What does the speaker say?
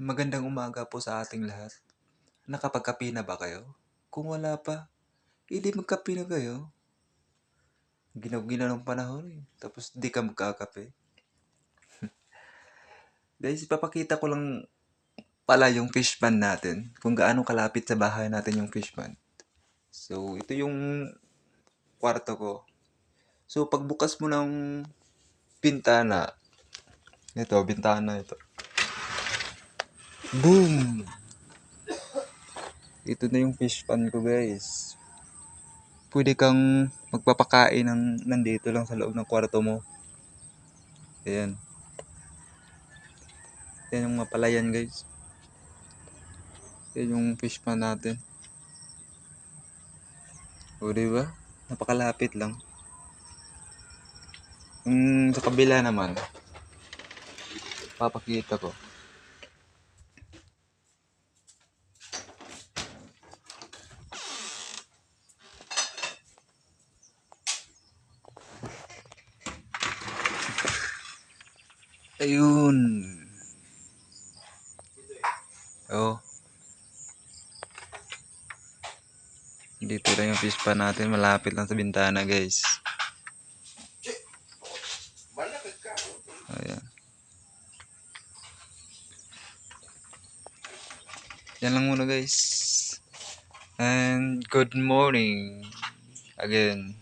Magandang umaga po sa ating lahat. Nakapagkape na ba kayo? Kung wala pa, hindi magkape na kayo. Ginaw-ginaw ng panahon eh. Tapos di ka magkakape. Guys, ipapakita ko lang pala yung fish pan natin. Kung gaano kalapit sa bahay natin yung fish pan. So, ito yung kwarto ko. So, pagbukas mo ng bintana, ito, bintana ito. Boom! Ito na yung fish pan ko, guys. Pwede kang magpapakain ng nandito lang sa loob ng kwarto mo. Ayan. Yan yung mapalayan, guys. Yan yung fish pan natin. O, diba? Napakalapit lang. Yung sa kabila naman, papakita ko. Ayun. Oh. Dito lang yung fish pan natin. Malapit lang sa bintana, guys. Ayan. Yan lang muna, guys. And good morning again.